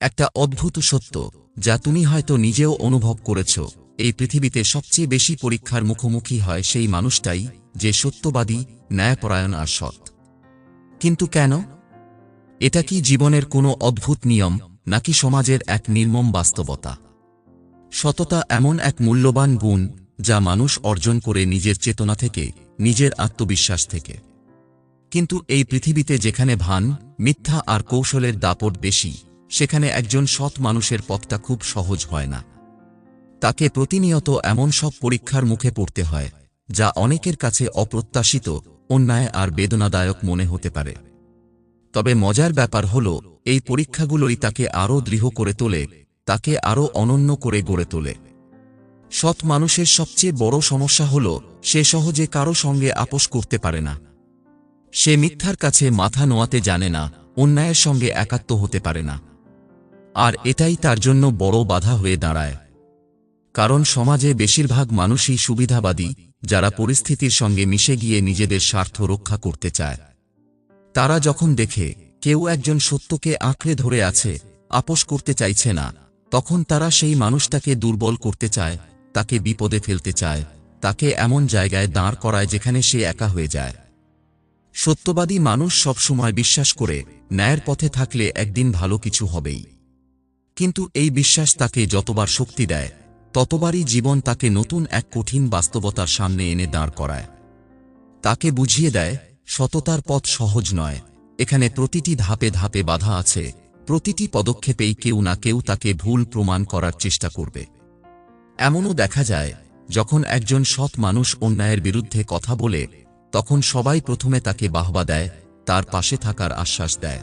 একটা অদ্ভুত সত্য, যা তুমি হয়তো নিজেও অনুভব করেছ। এই পৃথিবীতে সবচেয়ে বেশি পরীক্ষার মুখোমুখি হয় সেই মানুষটাই যে সত্যবাদী, ন্যায়পরায়ণ আর সৎ। কিন্তু কেন? এটা কি জীবনের কোনো অদ্ভুত নিয়ম, নাকি সমাজের এক নির্মম বাস্তবতা? সততা এমন এক মূল্যবান গুণ, যা মানুষ অর্জন করে নিজের চেতনা থেকে, নিজের আত্মবিশ্বাস থেকে। কিন্তু এই পৃথিবীতে যেখানে ভান, মিথ্যা আর কৌশলের দাপট বেশি সেখানে একজন সৎ মানুষের পথটা খুব সহজ হয় না। তাকে প্রতিনিয়ত এমন সব পরীক্ষার মুখে পড়তে হয়, যা অনেকের কাছে অপ্রত্যাশিত, অন্যায় আর বেদনাদায়ক মনে হতে পারে। তবে মজার ব্যাপার হল, এই পরীক্ষাগুলোই তাকে আরও দৃঢ় করে তোলে, তাকে আরও অনন্য করে গড়ে তোলে। সৎ মানুষের সবচেয়ে বড় সমস্যা হল, সে সহজে কারও সঙ্গে আপোষ করতে পারে না। সে মিথ্যার কাছে মাথা নোয়াতে জানে না, অন্যায়ের সঙ্গে একাত্ম হতে পারে না। আর এটাই তার জন্য বড় বাধা হয়ে দাঁড়ায়। কারণ সমাজে বেশিরভাগ মানুষই সুবিধাবাদী, যারা পরিস্থিতির সঙ্গে মিশে গিয়ে নিজেদের স্বার্থ রক্ষা করতে চায়। তারা যখন দেখে কেউ একজন সত্যকে আঁকড়ে ধরে আছে, আপোষ করতে চাইছে না, তখন তারা সেই মানুষটাকে দুর্বল করতে চায়, তাকে বিপদে ফেলতে চায়, তাকে এমন জায়গায় দাঁড় করায় যেখানে সে একা হয়ে যায়। সত্যবাদী মানুষ সবসময় বিশ্বাস করে, ন্যায়ের পথে থাকলে একদিন ভালো কিছু হবেই। কিন্তু এই বিশ্বাস তাকে যতবার শক্তি দেয়, ততবারই জীবন তাকে নতুন এক কঠিন বাস্তবতার সামনে এনে দাঁড় করায়। তাকে বুঝিয়ে দেয়, সততার পথ সহজ নয়, এখানে প্রতিটি ধাপে ধাপে বাধা আছে, প্রতিটি পদক্ষেপেই কেউ না কেউ তাকে ভুল প্রমাণ করার চেষ্টা করবে। এমনও দেখা যায়, যখন একজন সৎ মানুষ অন্যায়ের বিরুদ্ধে কথা বলে, তখন সবাই প্রথমে তাকে বাহবা দেয়, তার পাশে থাকার আশ্বাস দেয়।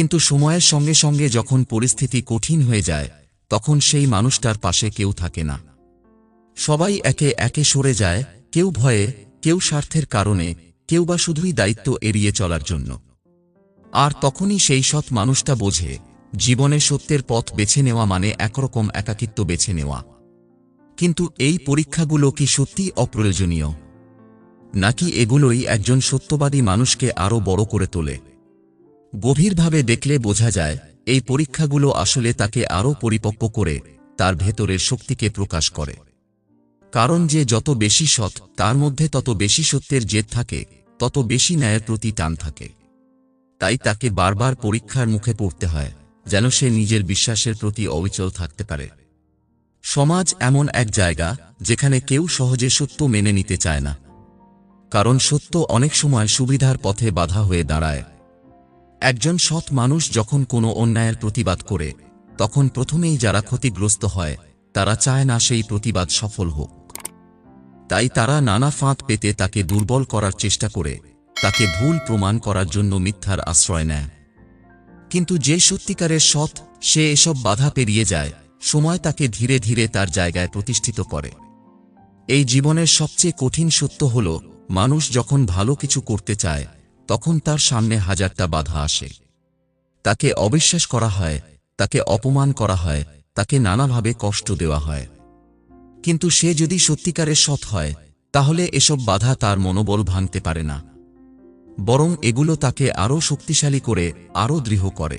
কিন্তু সময়ের সঙ্গে সঙ্গে যখন পরিস্থিতি কঠিন হয়ে যায়, তখন সেই মানুষটার পাশে কেউ থাকে না। সবাই একে একে সরে যায়, কেউ ভয়ে, কেউ স্বার্থের কারণে, কেউ বা শুধুই দায়িত্ব এড়িয়ে চলার জন্য। আর তখনই সেই সৎ মানুষটা বোঝে, জীবনে সত্যের পথ বেছে নেওয়া মানে একরকম একাকিত্ব বেছে নেওয়া। কিন্তু এই পরীক্ষাগুলো কি সত্যি অপ্রয়োজনীয়? নাকি এগুলোই একজন সত্যবাদী মানুষকে আরও বড় করে তোলে? গভীরভাবে দেখলে বোঝা যায়, এই পরীক্ষাগুলো আসলে তাকে আরও পরিপক্ব করে, তার ভেতরের শক্তিকে প্রকাশ করে। কারণ যে যত বেশি সৎ, তার মধ্যে তত বেশি সত্যের জেদ থাকে, তত বেশি ন্যায়ের প্রতি টান থাকে। তাই তাকে বারবার পরীক্ষার মুখে পড়তে হয়, যেন সে নিজের বিশ্বাসের প্রতি অবিচল থাকতে পারে। সমাজ এমন এক জায়গা, যেখানে কেউ সহজে সত্য মেনে নিতে চায় না। কারণ সত্য অনেক সময় সুবিধার পথে বাধা হয়ে দাঁড়ায়। একজন সৎ মানুষ যখন কোনো অন্যায়ের প্রতিবাদ করে, তখন প্রথমেই যারা ক্ষতিগ্রস্ত হয়, তারা চায় না সেই প্রতিবাদ সফল হোক। তাই তারা নানা ফাঁদ পেতে তাকে দুর্বল করার চেষ্টা করে, তাকে ভুল প্রমাণ করার জন্য মিথ্যার আশ্রয় নেয়। কিন্তু যে সত্যিকারের সৎ, সে এসব বাধা পেরিয়ে যায়, সময় তাকে ধীরে ধীরে তার জায়গায় প্রতিষ্ঠিত করে। এই জীবনের সবচেয়ে কঠিন সত্য হল, মানুষ যখন ভালো কিছু করতে চায় তখন তার সামনে হাজারটা বাধা আসে। তাকে অবিশ্বাস করা হয়, তাকে অপমান করা হয়, তাকে নানাভাবে কষ্ট দেওয়া হয়। কিন্তু সে যদি সত্যিকারের সৎ হয়, তাহলে এসব বাধা তার মনোবল ভাঙতে পারে না। বরং এগুলো তাকে আরও শক্তিশালী করে, আরও দৃঢ় করে।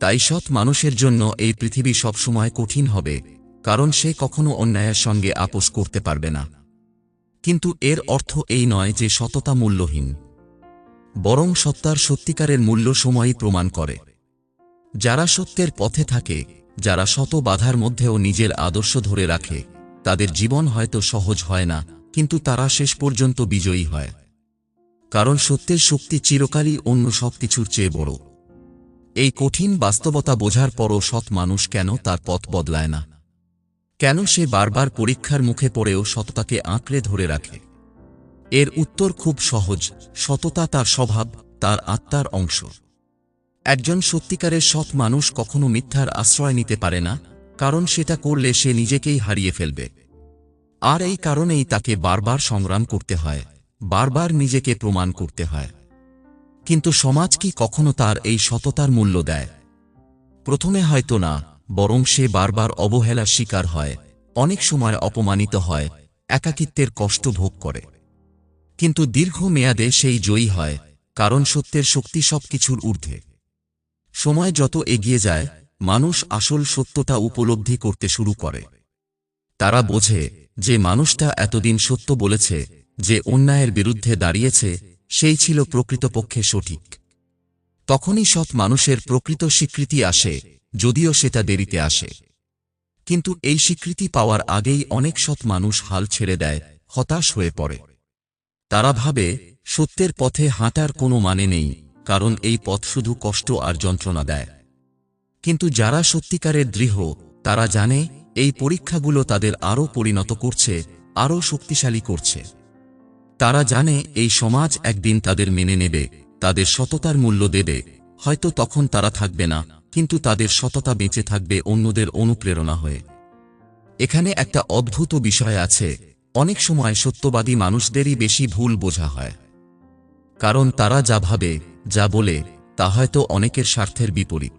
তাই সৎ মানুষের জন্য এই পৃথিবী সবসময় কঠিন হবে, কারণ সে কখনো অন্যায়ের সঙ্গে আপোষ করতে পারবে না। কিন্তু এর অর্থ এই নয় যে সততা মূল্যহীন। বরং সত্তার সত্যিকারের মূল্য সময়ই প্রমাণ করে। যারা সত্যের পথে থাকে, যারা শত বাধার মধ্যেও নিজের আদর্শ ধরে রাখে, তাদের জীবন হয়তো সহজ হয় না, কিন্তু তারা শেষ পর্যন্ত বিজয়ী হয়। কারণ সত্যের শক্তি চিরকালই অন্য সব কিছুর চেয়ে বড়। এই কঠিন বাস্তবতা বোঝার পরও সৎ মানুষ কেন তার পথ বদলায় না? কেন সে বারবার পরীক্ষার মুখে পড়েও সততাকে আঁকড়ে ধরে রাখে? এর উত্তর খুব সহজ, সততা তার স্বভাব, তার আত্মার অংশ। একজন সত্যিকারের সৎ মানুষ কখনো মিথ্যার আশ্রয় নিতে পারে না, কারণ সেটা করলে সে নিজেকেই হারিয়ে ফেলবে। আর এই কারণেই তাকে বারবার সংগ্রাম করতে হয়, বারবার নিজেকে প্রমাণ করতে হয়। কিন্তু সমাজ কি কখনো তার এই সততার মূল্য দেয়? প্রথমে হয়তো না, বরং সে বারবার অবহেলার শিকার হয়, অনেক সময় অপমানিত হয়, একাকিত্বের কষ্ট ভোগ করে। কিন্তু দীর্ঘ মেয়াদে সেই জয়ী হয়, কারণ সত্যের শক্তি সবকিছুর ঊর্ধ্বে। সময় যত এগিয়ে যায়, মানুষ আসল সত্যতা উপলব্ধি করতে শুরু করে। তারা বোঝে যে মানুষটা এতদিন সত্য বলেছে, যে অন্যায়ের বিরুদ্ধে দাঁড়িয়েছে, সেই ছিল প্রকৃতপক্ষে সঠিক। তখনই সৎ মানুষের প্রকৃত স্বীকৃতি আসে, যদিও সেটা দেরিতে আসে। কিন্তু এই স্বীকৃতি পাওয়ার আগেই অনেক সৎ মানুষ হাল ছেড়ে দেয়, হতাশ হয়ে পড়ে। তারা ভাবে, সত্যের পথে হাঁটার কোনো মানে নেই, কারণ এই পথ শুধু কষ্ট আর যন্ত্রণা দেয়। কিন্তু যারা সত্যিকারের দৃঢ়, তারা জানে, এই পরীক্ষাগুলো তাদের আরও পরিণত করছে, আরও শক্তিশালী করছে। তারা জানে, এই সমাজ একদিন তাদের মেনে নেবে, তাদের সততার মূল্য দেবে, হয়তো তখন তারা থাকবে না, কিন্তু তাদের সততা বেঁচে থাকবে অন্যদের অনুপ্রেরণা হয়ে। এখানে একটা অদ্ভুত বিষয় আছে অনেক সময় সত্যবাদী মানুষদেরই বেশি ভুল বোঝা হয়। কারণ তারা যা ভাবে, যা বলে, তা হয়তো অনেকের স্বার্থের বিপরীত।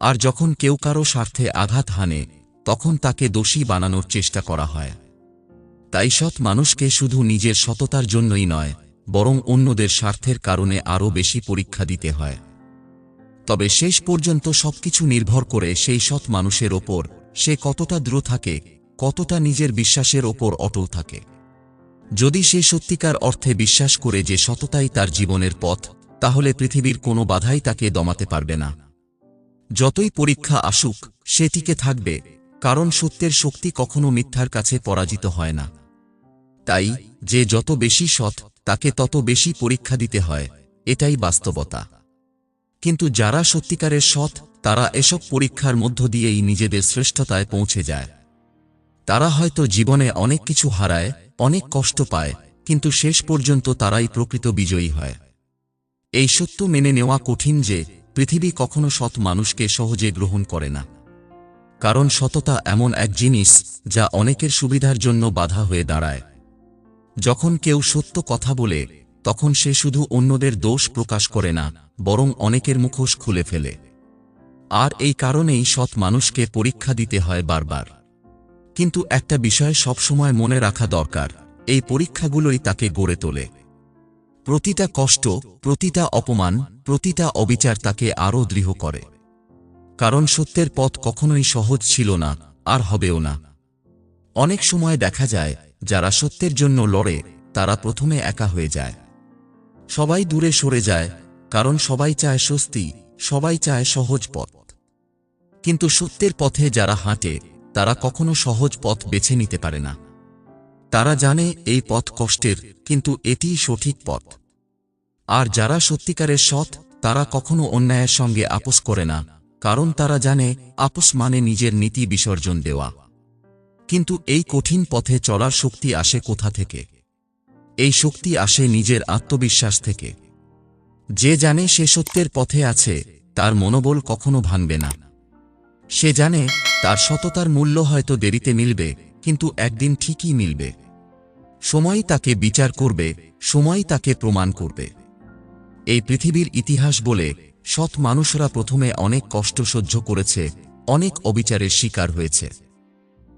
আর যখন কেউ কারও স্বার্থে আঘাত হানে, তখন তাকে দোষী বানানোর চেষ্টা করা হয়। তাই সৎ মানুষকে শুধু নিজের সততার জন্যই নয়, বরং অন্যদের স্বার্থের কারণে আরও বেশি পরীক্ষা দিতে হয়। তবে শেষ পর্যন্ত সবকিছু নির্ভর করে সেই সৎ মানুষের ওপর, সে কতটা দৃঢ় থাকে কতটা নিজের বিশ্বাসের ওপর অটল থাকে। যদি সে সত্যিকার অর্থে বিশ্বাস করে যে সততাই তার জীবনের পথ, তাহলে পৃথিবীর কোনো বাধাই তাকে দমাতে পারবে না। যতই পরীক্ষা আসুক, সে টিকে থাকবে, কারণ সত্যের শক্তি কখনো মিথ্যার কাছে পরাজিত হয় না। তাই, যে যত বেশি সৎ, তাকে তত বেশি পরীক্ষা দিতে হয়, এটাই বাস্তবতা। কিন্তু যারা সত্যিকারের সৎ, তারা এসব পরীক্ষার মধ্য দিয়েই নিজেদের শ্রেষ্ঠতায় পৌঁছে যায়। তারা হয়তো জীবনে অনেক কিছু হারায়, অনেক কষ্ট পায়, কিন্তু শেষ পর্যন্ত তারাই প্রকৃত বিজয়ী হয়। এই সত্য মেনে নেওয়া কঠিন যে, পৃথিবী কখনো সৎ মানুষকে সহজে গ্রহণ করে না। কারণ সততা এমন এক জিনিস, যা অনেকের সুবিধার জন্য বাধা হয়ে দাঁড়ায়। যখন কেউ সত্য কথা বলে, তখন সে শুধু অন্যদের দোষ প্রকাশ করে না, বরং অনেকের মুখোশ খুলে ফেলে। আর এই কারণেই সৎ মানুষকে পরীক্ষা দিতে হয় বারবার। কিন্তু একটা বিষয় সবসময় মনে রাখা দরকার, এই পরীক্ষাগুলোই তাকে গড়ে তোলে। প্রতিটা কষ্ট, প্রতিটা অপমান, প্রতিটা অবিচার তাকে আরও দৃঢ় করে। কারণ সত্যের পথ কখনোই সহজ ছিল না, আর হবেও না। অনেক সময় দেখা যায়, যারা সত্যের জন্য লড়ে, তারা প্রথমে একা হয়ে যায়। সবাই দূরে সরে যায়, কারণ সবাই চায় স্বস্তি, সবাই চায় সহজ পথ। কিন্তু সত্যের পথে যারা হাঁটে তারা কখনো সহজ পথ বেছে নিতে পারে না। তারা জানে এই পথ কষ্টের, কিন্তু এটিই সঠিক পথ। আর যারা সত্যিকারের সৎ, তারা কখনো অন্যায়ের সঙ্গে আপোষ করে না, কারণ তারা জানে আপোষ মানে নিজের নীতি বিসর্জন দেওয়া। কিন্তু এই কঠিন পথে চলার শক্তি আসে কোথা থেকে? এই শক্তি আসে নিজের আত্মবিশ্বাস থেকে। যে জানে সে সত্যের পথে আছে, তার মনোবল কখনো ভাঙবে না। সে জানে তার সততার মূল্য হয়তো দেরিতে মিলবে, কিন্তু একদিন ঠিকই মিলবে। সময় তাকে বিচার করবে সময় তাকে প্রমাণ করবে। এই পৃথিবীর ইতিহাস বলে সৎ মানুষরা প্রথমে অনেক কষ্ট সহ্য করেছে, অনেক অবিচারের শিকার হয়েছে।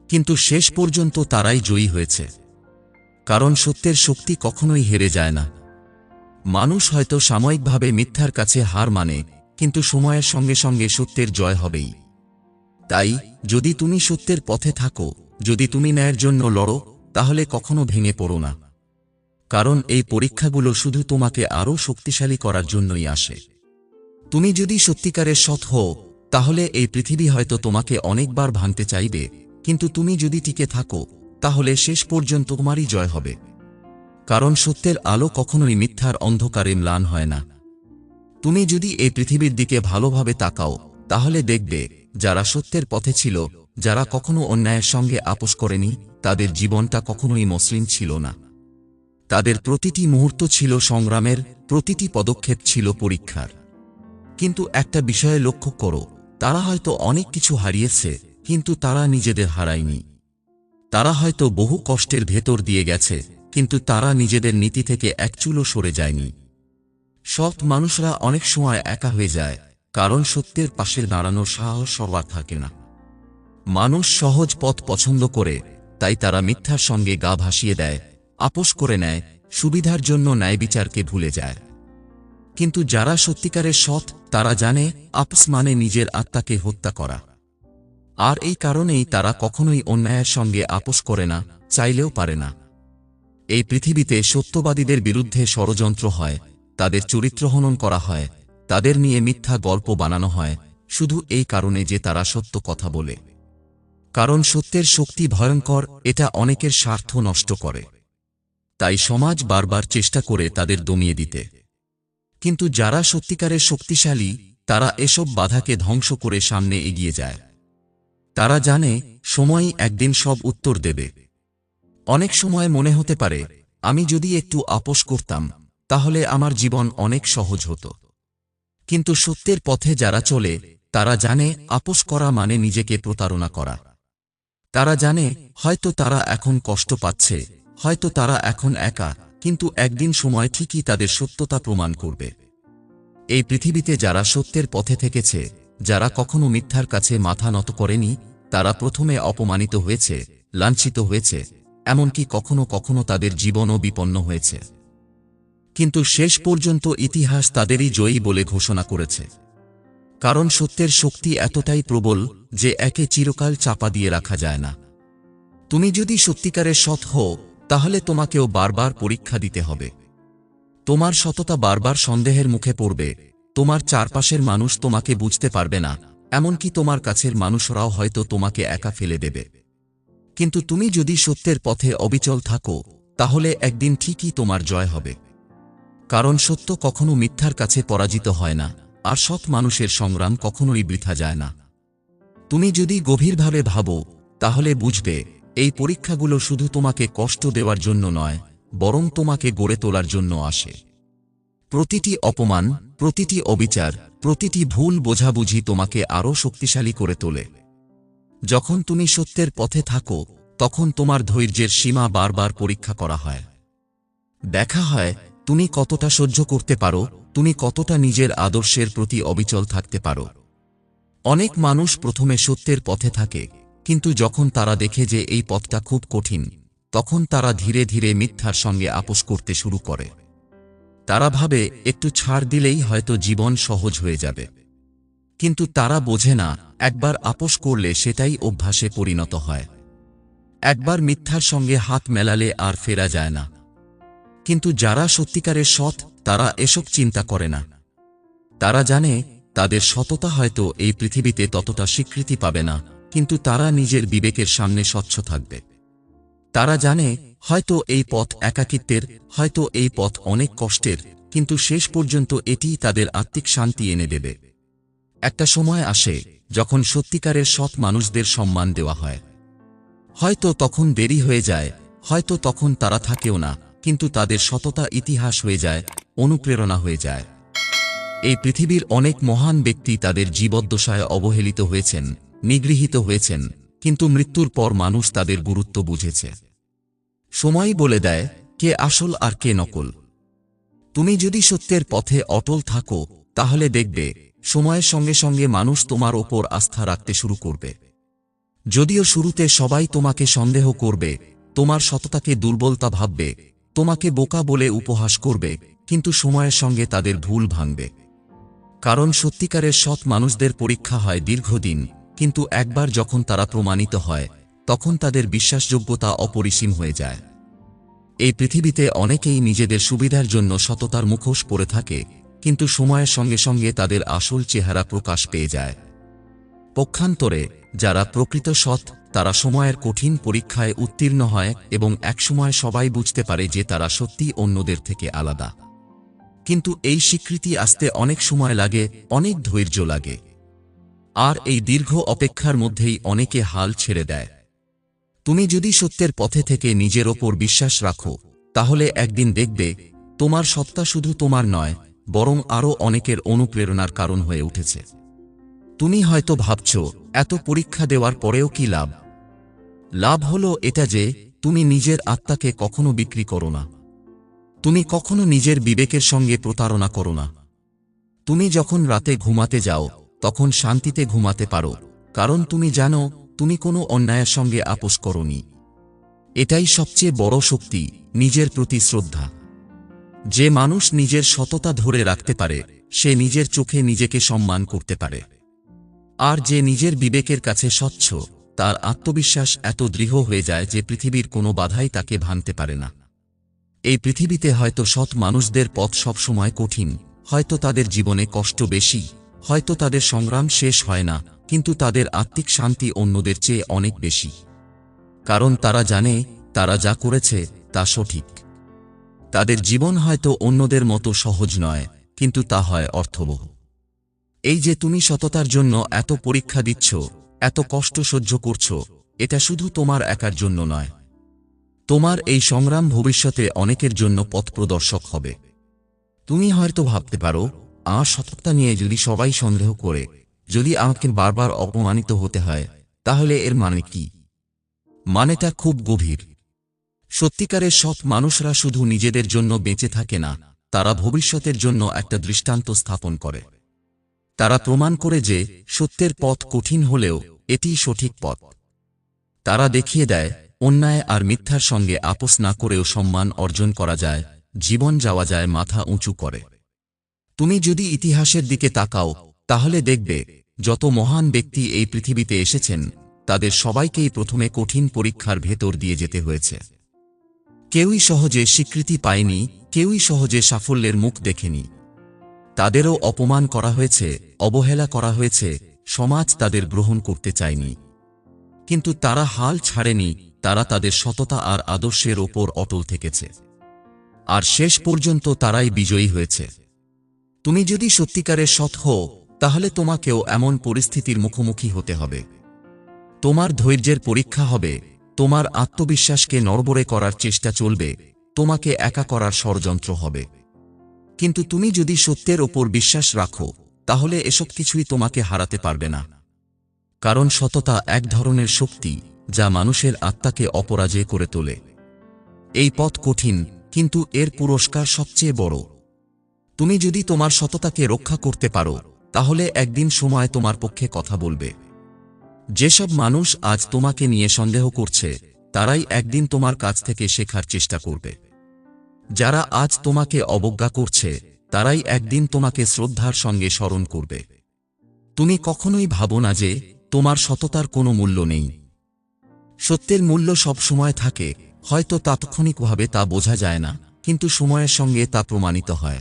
কিন্তু শেষ পর্যন্ত তারাই জয়ী হয়েছে। কারণ সত্যের শক্তি কখনোই হেরে যায় না। মানুষ হয়তো সাময়িকভাবে মিথ্যার কাছে হার মানে কিন্তু সময়ের সঙ্গে সঙ্গে সত্যের জয় হবেই। তাই, যদি তুমি সত্যের পথে থাকো, যদি তুমি ন্যায়ের জন্য লড়ো, তাহলে কখনো ভেঙে পড়ো না। কারণ এই পরীক্ষাগুলো শুধু তোমাকে আরও শক্তিশালী করার জন্যই আসে। তুমি যদি সত্যিকারের সৎ হও, তাহলে এই পৃথিবী হয়তো তোমাকে অনেকবার ভাঙতে চাইবে, কিন্তু তুমি যদি টিকে থাকো, তাহলে শেষ পর্যন্ত তোমারই জয় হবে। কারণ সত্যের আলো কখনোই মিথ্যার অন্ধকারে ম্লান হয় না। তুমি যদি এই পৃথিবীর দিকে ভালোভাবে তাকাও, তাহলে দেখবে যারা সত্যের পথে ছিল, যারা কখনো অন্যায়ের সঙ্গে আপোষ করেনি, তাদের জীবনটা কখনোই মসৃণ ছিল না। তাদের প্রতিটি মুহূর্ত ছিল সংগ্রামের, প্রতিটি পদক্ষেপ ছিল পরীক্ষার। কিন্তু একটা বিষয়ে লক্ষ্য করো, তারা হয়তো অনেক কিছু হারিয়েছে, কিন্তু তারা নিজেদের হারায়নি। তারা হয়তো বহু কষ্টের ভেতর দিয়ে গেছে, কিন্তু তারা নিজেদের নীতি থেকে এক চুলো সরে যায়নি। সৎ মানুষরা অনেক সময় একা হয়ে যায় কারণ সত্যের পাশে দাঁড়ানোর সাহস সবার থাকে না। মানুষ সহজ পথ পছন্দ করে, তাই তারা মিথ্যার সঙ্গে গা ভাসিয়ে দেয়, আপোষ করে নেয়, সুবিধার জন্য ন্যায় বিচারকে ভুলে যায়। কিন্তু যারা সত্যিকারের সৎ, তারা জানে, আপস মানে নিজের আত্মাকে হত্যা করা। আর এই কারণেই তারা কখনোই অন্যায়ের সঙ্গে আপোষ করে না, চাইলেও পারে না। এই পৃথিবীতে সত্যবাদীদের বিরুদ্ধে ষড়যন্ত্র হয়, তাদের চরিত্রহনন করা হয় তাদের নিয়ে মিথ্যা গল্প বানানো হয়, শুধু এই কারণে যে তারা সত্য কথা বলে। কারণ সত্যের শক্তি ভয়ঙ্কর, এটা অনেকের স্বার্থ নষ্ট করে। তাই সমাজ বারবার চেষ্টা করে তাদের দমিয়ে দিতে। কিন্তু যারা সত্যিকারের শক্তিশালী, তারা এসব বাধাকে ধ্বংস করে সামনে এগিয়ে যায়। তারা জানে, সময়ই একদিন সব উত্তর দেবে। অনেক সময় মনে হতে পারে, আমি যদি একটু আপোষ করতাম, তাহলে আমার জীবন অনেক সহজ হতো। কিন্তু সত্যের পথে যারা চলে, তারা জানে আপোষ করা মানে নিজেকে প্রতারণা করা। তারা জানে, হয়তো তারা এখন কষ্ট পাচ্ছে, হয়তো তারা এখন একা, কিন্তু একদিন সময় ঠিকই তাদের সত্যতা প্রমাণ করবে। এই পৃথিবীতে যারা সত্যের পথে থেকেছে, যারা কখনো মিথ্যার কাছে মাথা নত করেনি, তারা প্রথমে অপমানিত হয়েছে, লাঞ্ছিত হয়েছে, এমনকি কখনো কখনো তাদের জীবনও বিপন্ন হয়েছে। কিন্তু শেষ পর্যন্ত ইতিহাস তাদেরই জয়ী বলে ঘোষণা করেছে। কারণ সত্যের শক্তি এতটাই প্রবল যে একে চিরকাল চাপা দিয়ে রাখা যায় না। তুমি যদি সত্যিকারের সৎ হও, তাহলে তোমাকেও বারবার পরীক্ষা দিতে হবে। তোমার সততা বারবার সন্দেহের মুখে পড়বে। তোমার চারপাশের মানুষ তোমাকে বুঝতে পারবে না, এমনকি তোমার কাছের মানুষরাও হয়তো তোমাকে একা ফেলে দেবে। কিন্তু তুমি যদি সত্যের পথে অবিচল থাকো, তাহলে একদিন ঠিকই তোমার জয় হবে। কারণ সত্য কখনো মিথ্যার কাছে পরাজিত হয় না, আর সৎ মানুষের সংগ্রাম কখনোই বৃথা যায় না। তুমি যদি গভীরভাবে ভাবো, তাহলে বুঝবে, এই পরীক্ষাগুলো শুধু তোমাকে কষ্ট দেওয়ার জন্য নয়, বরং তোমাকে গড়ে তোলার জন্য আসে। প্রতিটি অপমান, প্রতিটি অবিচার, প্রতিটি ভুল বোঝাবুঝি তোমাকে আরও শক্তিশালী করে তোলে। যখন তুমি সত্যের পথে থাকো, তখন তোমার ধৈর্যের সীমা বারবার পরীক্ষা করা হয়। দেখা হয় তুমি কতটা সহ্য করতে পারো, তুমি কতটা নিজের আদর্শের প্রতি অবিচল থাকতে পারো। অনেক মানুষ প্রথমে সত্যের পথে থাকে, কিন্তু যখন তারা দেখে যে এই পথটা খুব কঠিন, তখন তারা ধীরে ধীরে মিথ্যার সঙ্গে আপোষ করতে শুরু করে। তারা ভাবে, একটু ছাড় দিলেই হয়তো জীবন সহজ হয়ে যাবে। কিন্তু তারা বোঝে না, একবার আপোষ করলে সেটাই অভ্যাসে পরিণত হয়। একবার মিথ্যার সঙ্গে হাত মেলালে আর ফেরা যায় না। কিন্তু যারা সত্যিকারের সৎ, তারা এসব চিন্তা করে না। তারা জানে, তাদের সততা হয়তো এই পৃথিবীতে ততটা স্বীকৃতি পাবে না, কিন্তু তারা নিজের বিবেকের সামনে স্বচ্ছ থাকবে। তারা জানে, হয়তো এই পথ একাকিত্বের, হয়তো এই পথ অনেক কষ্টের, কিন্তু শেষ পর্যন্ত এটি তাদের আত্মিক শান্তি এনে দেবে। একটা সময় আসে, যখন সত্যিকারের সৎ মানুষদের সম্মান দেওয়া হয়। হয়তো তখন দেরি হয়ে যায়, হয়তো তখন তারা থাকেও না কিন্তু তাদের সততা ইতিহাস হয়ে যায়, অনুপ্রেরণা হয়ে যায়। এই পৃথিবীর অনেক মহান ব্যক্তি তাদের জীবদ্দশায় অবহেলিত হয়েছেন, নিগৃহীত হয়েছেন, কিন্তু মৃত্যুর পর মানুষ তাদের গুরুত্ব বুঝেছে। সময়ই বলে দেয়, কে আসল আর কে নকল। তুমি যদি সত্যের পথে অটল থাকো, তাহলে দেখবে, সময়ের সঙ্গে সঙ্গে মানুষ তোমার ওপর আস্থা রাখতে শুরু করবে। যদিও শুরুতে সবাই তোমাকে সন্দেহ করবে, তোমার সততাকে দুর্বলতা ভাববে তোমাকে বোকা বলে উপহাস করবে, কিন্তু সময়ের সঙ্গে তাদের ভুল ভাঙবে। কারণ সত্যিকারের সৎ মানুষদের পরীক্ষা হয় দীর্ঘদিন, কিন্তু একবার যখন তারা প্রমাণিত হয়, তখন তাদের বিশ্বাসযোগ্যতা অপরিসীম হয়ে যায়। এই পৃথিবীতে অনেকেই নিজেদের সুবিধার জন্য সততার মুখোশ পরে থাকে, কিন্তু সময়ের সঙ্গে সঙ্গে তাদের আসল চেহারা প্রকাশ পেয়ে যায়। পক্ষান্তরে, যারা প্রকৃত সৎ তারা সময়ের কঠিন পরীক্ষায় উত্তীর্ণ হয় এবং একসময় সবাই বুঝতে পারে যে তারা সত্যি অন্যদের থেকে আলাদা। কিন্তু এই স্বীকৃতি আসতে অনেক সময় লাগে, অনেক ধৈর্য লাগে। আর এই দীর্ঘ অপেক্ষার মধ্যেই অনেকে হাল ছেড়ে দেয়। তুমি যদি সত্যের পথে থেকে নিজের ওপর বিশ্বাস রাখো, তাহলে একদিন দেখবে, তোমার সত্তা শুধু তোমার নয়, বরং আরও অনেকের অনুপ্রেরণার কারণ হয়ে উঠেছে। তুমি হয়তো ভাবছ, এত পরীক্ষা দেওয়ার পরেও কি লাভ? লাভ হলো এটা যে, তুমি নিজের আত্মাকে কখনো বিক্রি করো না। তুমি কখনো নিজের বিবেকের সঙ্গে প্রতারণা করো না। তুমি যখন রাতে ঘুমাতে যাও, তখন শান্তিতে ঘুমাতে পারো, কারণ তুমি জানো, তুমি কোনো অন্যায়ের সঙ্গে আপোষ করনি। এটাই সবচেয়ে বড় শক্তি, নিজের প্রতি শ্রদ্ধা। যে মানুষ নিজের সততা ধরে রাখতে পারে, সে নিজের চোখে নিজেকে সম্মান করতে পারে। আর যে নিজের বিবেকের কাছে স্বচ্ছ তার আত্মবিশ্বাস এত দৃঢ় হয়ে যায় যে পৃথিবীর কোনো বাধাই তাকে ভাঙতে পারে না। এই পৃথিবীতে হয়তো সৎ মানুষদের পথ সবসময় কঠিন, হয়তো তাদের জীবনে কষ্ট বেশি, হয়তো তাদের সংগ্রাম শেষ হয় না, কিন্তু তাদের আত্মিক শান্তি অন্যদের চেয়ে অনেক বেশি। কারণ তারা জানে, তারা যা করেছে, তা সঠিক। তাদের জীবন হয়তো অন্যদের মতো সহজ নয়, কিন্তু তা হয় অর্থবহ। এই যে তুমি সততার জন্য এত পরীক্ষা দিচ্ছ এত কষ্ট সহ্য করছ, এটা শুধু তোমার একার জন্য নয়। তোমার এই সংগ্রাম ভবিষ্যতে অনেকের জন্য পথ প্রদর্শক হবে। তুমি হয়তো ভাবতে পারো আমার সততা নিয়ে যদি সবাই সন্দেহ করে, যদি আমাকে বারবার অপমানিত হতে হয়, তাহলে এর মানে কি? মানেটা খুব গভীর। সত্যিকারের সৎ মানুষরা শুধু নিজেদের জন্য বেঁচে থাকে না, তারা ভবিষ্যতের জন্য একটা দৃষ্টান্ত স্থাপন করে। তারা প্রমাণ করে যে সত্যের পথ কঠিন হলেও এটিই সঠিক পথ। তারা দেখিয়ে দেয়, অন্যায় আর মিথ্যার সঙ্গে আপোষ না করেও সম্মান অর্জন করা যায়, জীবন যাওয়া যায় মাথা উঁচু করে। তুমি যদি ইতিহাসের দিকে তাকাও, তাহলে দেখবে, যত মহান ব্যক্তি এই পৃথিবীতে এসেছেন, তাদের সবাইকেই প্রথমে কঠিন পরীক্ষার ভেতর দিয়ে যেতে হয়েছে। কেউই সহজে স্বীকৃতি পায়নি, কেউই সহজে সাফল্যের মুখ দেখেনি। তাদেরও অপমান করা হয়েছে, অবহেলা করা হয়েছে, সমাজ তাদের গ্রহণ করতে চায়নি। কিন্তু তারা হাল ছাড়েনি, তারা তাদের সততা আর আদর্শের ওপর অটল থেকেছে। আর শেষ পর্যন্ত তারাই বিজয়ী হয়েছে। তুমি যদি সত্যিকারের সৎ হও, তাহলে তোমাকেও এমন পরিস্থিতির মুখোমুখি হতে হবে। তোমার ধৈর্যের পরীক্ষা হবে, তোমার আত্মবিশ্বাসকে নড়বড়ে করার চেষ্টা চলবে, তোমাকে একা করার ষড়যন্ত্র হবে। কিন্তু তুমি যদি সত্যের ওপর বিশ্বাস রাখো, তাহলে এসব কিছুই তোমাকে হারাতে পারবে না। কারণ সততা এক ধরনের শক্তি, যা মানুষের আত্মাকে অপরাজয় করে তোলে। এই পথ কঠিন, কিন্তু এর পুরস্কার সবচেয়ে বড়। তুমি যদি তোমার সততাকে রক্ষা করতে পারো, তাহলে একদিন সময় তোমার পক্ষে কথা বলবে। যেসব মানুষ আজ তোমাকে নিয়ে সন্দেহ করছে, তারাই একদিন তোমার কাছ থেকে শেখার চেষ্টা করবে। যারা আজ তোমাকে অবজ্ঞা করছে, তারাই একদিন তোমাকে শ্রদ্ধার সঙ্গে স্মরণ করবে। তুমি কখনোই ভাবো না যে, তোমার সততার কোনো মূল্য নেই। সত্যের মূল্য সব সময় থাকে, হয়তো তাৎক্ষণিকভাবে তা বোঝা যায় না, কিন্তু সময়ের সঙ্গে তা প্রমাণিত হয়।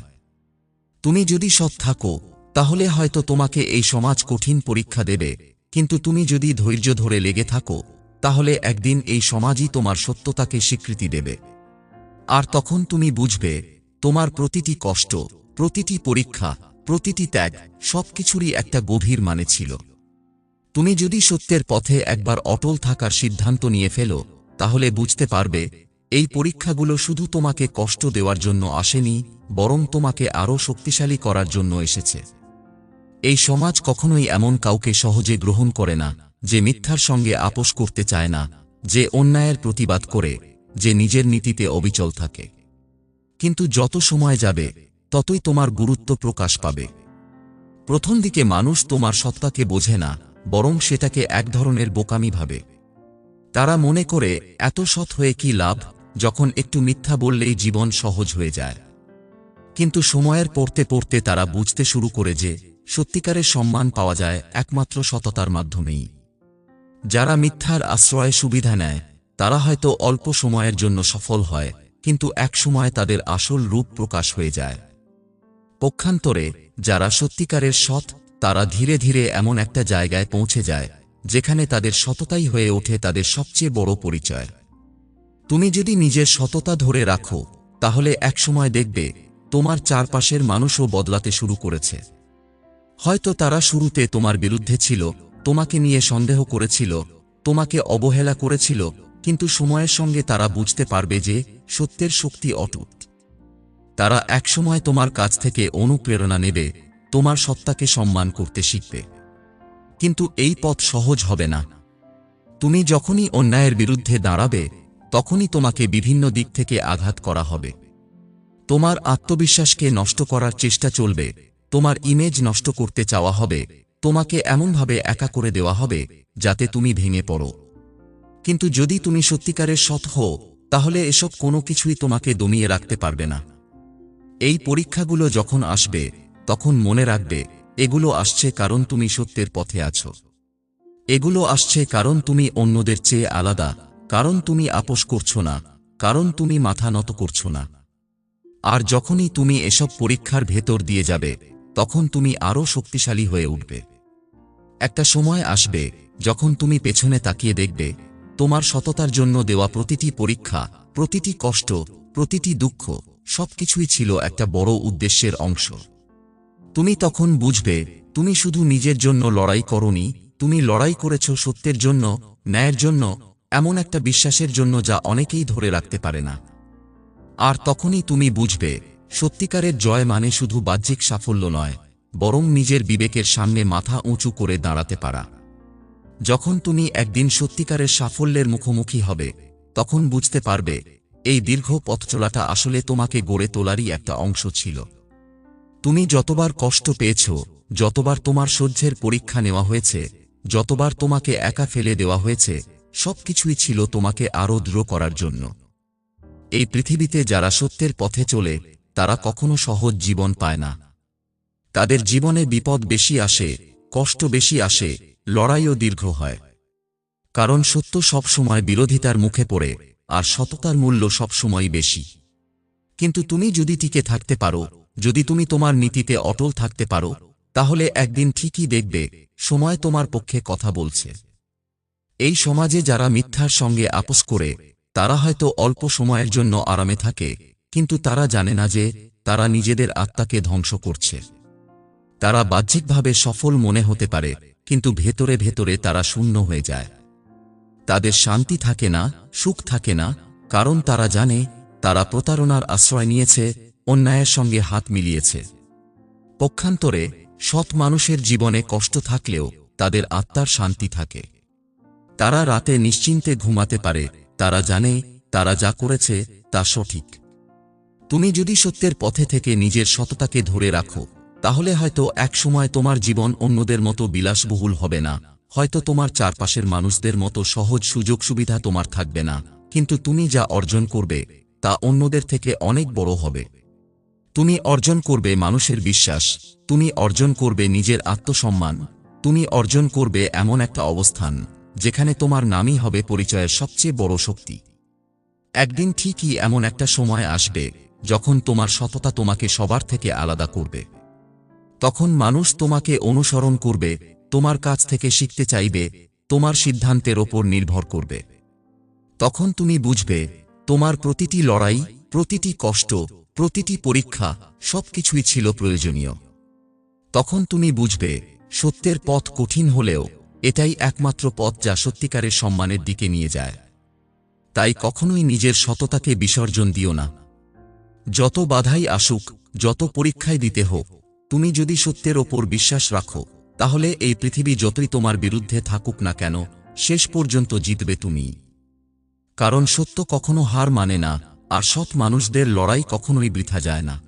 তুমি যদি সৎ থাকো, তাহলে হয়তো তোমাকে এই সমাজ কঠিন পরীক্ষা দেবে, কিন্তু তুমি যদি ধৈর্য ধরে লেগে থাকো, তাহলে একদিন এই সমাজই তোমার সত্যতাকে স্বীকৃতি দেবে। আর তখন তুমি বুঝবে, তোমার প্রতিটি কষ্ট, প্রতিটি পরীক্ষা, প্রতিটি ত্যাগ, সবকিছুরই একটা গভীর মানে ছিল। তুমি যদি সত্যের পথে একবার অটল থাকার সিদ্ধান্ত নিয়ে ফেলো, তাহলে বুঝতে পারবে, এই পরীক্ষাগুলো শুধু তোমাকে কষ্ট দেওয়ার জন্য আসেনি, বরং তোমাকে আরও শক্তিশালী করার জন্য এসেছে। এই সমাজ কখনোই এমন কাউকে সহজে গ্রহণ করে না, যে মিথ্যার সঙ্গে আপোষ করতে চায় না, যে অন্যায়ের প্রতিবাদ করে। যে নিজের নীতিতে অবিচল থাকে। কিন্তু যত সময় যাবে, ততই তোমার গুরুত্ব প্রকাশ পাবে। প্রথম দিকে মানুষ তোমার সত্তাকে বোঝে না, বরং সেটাকে এক ধরনের বোকামি ভাবে। তারা মনে করে, এত সৎ হয়ে কি লাভ, যখন একটু মিথ্যা বললেই জীবন সহজ হয়ে যায়। কিন্তু সময়ের পড়তে পড়তে তারা বুঝতে শুরু করে যে, সত্যিকারের সম্মান পাওয়া যায় একমাত্র সততার মাধ্যমেই। যারা মিথ্যার আশ্রয়ে সুবিধা নেয় তারা হয়তো অল্প সময়ের জন্য সফল হয়, কিন্তু এক সময় তাদের আসল রূপ প্রকাশ হয়ে যায়। পক্ষান্তরে, যারা সত্যিকারের সৎ, তারা ধীরে ধীরে এমন একটা জায়গায় পৌঁছে যায়, যেখানে তাদের সততাই হয়ে ওঠে তাদের সবচেয়ে বড় পরিচয়। তুমি যদি নিজের সততা ধরে রাখো, তাহলে একসময় দেখবে, তোমার চারপাশের মানুষও বদলাতে শুরু করেছে। হয়তো তারা শুরুতে তোমার বিরুদ্ধে ছিল, তোমাকে নিয়ে সন্দেহ করেছিল, তোমাকে অবহেলা করেছিল কিন্তু সময়ের সঙ্গে তারা বুঝতে পারবে যে সত্যের শক্তি অটুট। তারা একসময় তোমার কাছ থেকে অনুপ্রেরণা নেবে, তোমার সত্তাকে সম্মান করতে শিখবে। কিন্তু এই পথ সহজ হবে না। তুমি যখনই অন্যায়ের বিরুদ্ধে দাঁড়াবে, তখনই তোমাকে বিভিন্ন দিক থেকে আঘাত করা হবে। তোমার আত্মবিশ্বাসকে নষ্ট করার চেষ্টা চলবে, তোমার ইমেজ নষ্ট করতে চাওয়া হবে, তোমাকে এমনভাবে একা করে দেওয়া হবে, যাতে তুমি ভেঙে পড়ো। কিন্তু যদি তুমি সত্যিকারের সৎ হও, তাহলে এসব কোনো কিছুই তোমাকে দমিয়ে রাখতে পারবে না। এই পরীক্ষাগুলো যখন আসবে, তখন মনে রাখবে, এগুলো আসছে কারণ তুমি সত্যের পথে আছো। এগুলো আসছে কারণ তুমি অন্যদের চেয়ে আলাদা, কারণ তুমি আপোষ করছ না, কারণ তুমি মাথা নত করছ না। আর যখনই তুমি এসব পরীক্ষার ভেতর দিয়ে যাবে, তখন তুমি আরও শক্তিশালী হয়ে উঠবে। একটা সময় আসবে, যখন তুমি পেছনে তাকিয়ে দেখবে তোমার সততার জন্য দেওয়া প্রতিটি পরীক্ষা, প্রতিটি কষ্ট, প্রতিটি দুঃখ, সবকিছুই ছিল একটা বড় উদ্দেশ্যের অংশ। তুমি তখন বুঝবে, তুমি শুধু নিজের জন্য লড়াই করনি, তুমি লড়াই করেছ সত্যের জন্য, ন্যায়ের জন্য, এমন একটা বিশ্বাসের জন্য যা অনেকেই ধরে রাখতে পারে না। আর তখনই তুমি বুঝবে, সত্যিকারের জয় মানে শুধু বাহ্যিক সাফল্য নয়, বরং নিজের বিবেকের সামনে মাথা উঁচু করে দাঁড়াতে পারা। যখন তুমি একদিন সত্যিকারের সাফল্যের মুখোমুখি হবে, তখন বুঝতে পারবে, এই দীর্ঘ পথ চলাটা আসলে তোমাকে গড়ে তোলারই একটা অংশ ছিল। তুমি যতবার কষ্ট পেয়েছ, যতবার তোমার সহ্যের পরীক্ষা নেওয়া হয়েছে, যতবার তোমাকে একা ফেলে দেওয়া হয়েছে, সবকিছুই ছিল তোমাকে আরও দৃঢ় করার জন্য। এই পৃথিবীতে যারা সত্যের পথে চলে, তারা কখনো সহজ জীবন পায় না। তাদের জীবনে বিপদ বেশি আসে, কষ্ট বেশি আসে লড়াইও দীর্ঘ হয়। কারণ সত্য সবসময় বিরোধিতার মুখে পড়ে, আর সততার মূল্য সবসময় বেশি। কিন্তু তুমি যদি টিকে থাকতে পারো, যদি তুমি তোমার নীতিতে অটল থাকতে পারো, তাহলে একদিন ঠিকই দেখবে, সময় তোমার পক্ষে কথা বলছে। এই সমাজে যারা মিথ্যার সঙ্গে আপোষ করে, তারা হয়তো অল্প সময়ের জন্য আরামে থাকে, কিন্তু তারা জানে না যে, তারা নিজেদের আত্মাকে ধ্বংস করছে। তারা বাহ্যিকভাবে সফল মনে হতে পারে কিন্তু ভেতরে ভেতরে তারা শূন্য হয়ে যায়। তাদের শান্তি থাকে না, সুখ থাকে না, কারণ তারা জানে, তারা প্রতারণার আশ্রয় নিয়েছে, অন্যায়ের সঙ্গে হাত মিলিয়েছে। পক্ষান্তরে, সৎ মানুষের জীবনে কষ্ট থাকলেও তাদের আত্মার শান্তি থাকে। তারা রাতে নিশ্চিন্তে ঘুমাতে পারে, তারা জানে, তারা যা করেছে তা সঠিক। তুমি যদি সত্যের পথে থেকে নিজের সততাকে ধরে রাখো তাহলে হয়তো একসময় তোমার জীবন অন্যদের মতো বিলাসবহুল হবে না। হয়তো তোমার চারপাশের মানুষদের মতো সহজ সুযোগ সুবিধা তোমার থাকবে না। কিন্তু তুমি যা অর্জন করবে, তা অন্যদের থেকে অনেক বড় হবে। তুমি অর্জন করবে মানুষের বিশ্বাস, তুমি অর্জন করবে নিজের আত্মসম্মান, তুমি অর্জন করবে এমন একটা অবস্থান, যেখানে তোমার নামই হবে পরিচয়ের সবচেয়ে বড় শক্তি। একদিন ঠিকই এমন একটা সময় আসবে, যখন তোমার সততা তোমাকে সবার থেকে আলাদা করবে। তখন মানুষ তোমাকে অনুসরণ করবে, তোমার কাছ থেকে শিখতে চাইবে, তোমার সিদ্ধান্তের ওপর নির্ভর করবে। তখন তুমি বুঝবে, তোমার প্রতিটি লড়াই, প্রতিটি কষ্ট, প্রতিটি পরীক্ষা সবকিছুই ছিল প্রয়োজনীয়। তখন তুমি বুঝবে, সত্যের পথ কঠিন হলেও এটাই একমাত্র পথ যা সত্যিকারের সম্মানের দিকে নিয়ে যায়। তাই কখনোই নিজের সততাকে বিসর্জন দিও না। যত বাধাই আসুক, যত পরীক্ষায় দিতে হোক তুমি যদি সত্যের ওপর বিশ্বাস রাখো, তাহলে এই পৃথিবী যতই তোমার বিরুদ্ধে থাকুক না কেন, শেষ পর্যন্ত জিতবে তুমি। কারণ সত্য কখনো হার মানে না, আর সৎ মানুষদের লড়াই কখনোই বৃথা যায় না।